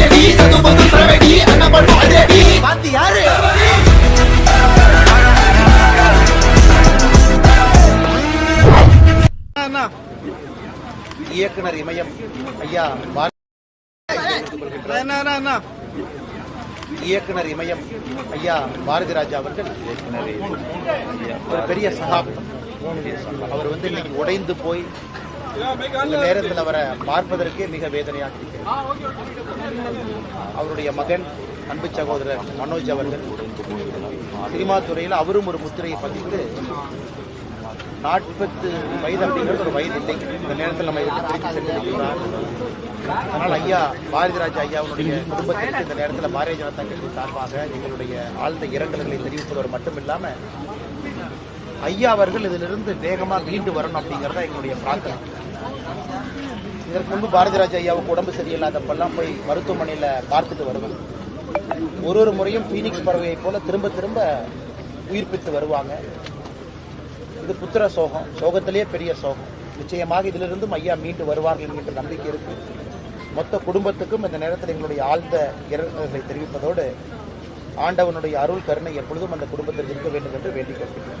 சது சரவெடி பாத்து யாரு? இயக்குனர் இமயம். ஐயா இயக்குனர் இமயம். ஐயா பாரதி ராஜா அவர்கள். ஒரு பெரிய சகாப்தம். அவர் வந்து இன்னைக்கு உடைந்து போய் இந்த நேரத்தில் அவரை பார்ப்பதற்கே மிக வேதனையாக இருக்கிறது. அவருடைய மகன் அன்பு சகோதரர் மனோஜ் அவர்கள் சினிமா துறையில் அவரும் ஒரு முத்திரையை பதித்து நாற்பத்து வயது அப்படிங்கிறது ஒரு வயது இல்லை. இந்த நேரத்தில் நம்ம இவருக்கு சென்றிருக்கிறார் அதனால் ஐயா பாரதிராஜா ஐயாவுடைய குடும்பத்திற்கு இந்த நேரத்தில் பாரதிய ஜனதா கட்சி சார்பாக எங்களுடைய ஆழ்ந்த இரங்கல்களை தெரிவிப்பதோடு மட்டுமில்லாம ஐயா அவர்கள் இதிலிருந்து வேகமாக மீண்டு வரணும் அப்படிங்கிறதா எங்களுடைய பிரார்த்தனை. இதற்கு முன்பு பாரதிராஜ் ஐயாவுக்கு உடம்பு சரியில்லாதப்பெல்லாம் போய் மருத்துவமனையில் பார்த்துட்டு வருவாங்க. ஒரு ஒரு முறையும் பீனிக்ஸ் பறவையைப் போல திரும்ப திரும்ப உயிர்ப்பித்து வருவாங்க. இது புத்திர சோகம். சோகத்திலேயே பெரிய சோகம். நிச்சயமாக இதிலிருந்தும் ஐயா மீண்டு வருவார்கள் என்கின்ற நம்பிக்கை இருக்கு. மொத்த குடும்பத்துக்கும் இந்த நேரத்தில் எங்களுடைய ஆழ்ந்த இரங்கல்களை தெரிவிப்பதோடு ஆண்டவனுடைய அருள் கருணை எப்பொழுதும் அந்த குடும்பத்தில் இருக்க வேண்டும் என்று வேண்டிக் கொள்கிறேன்.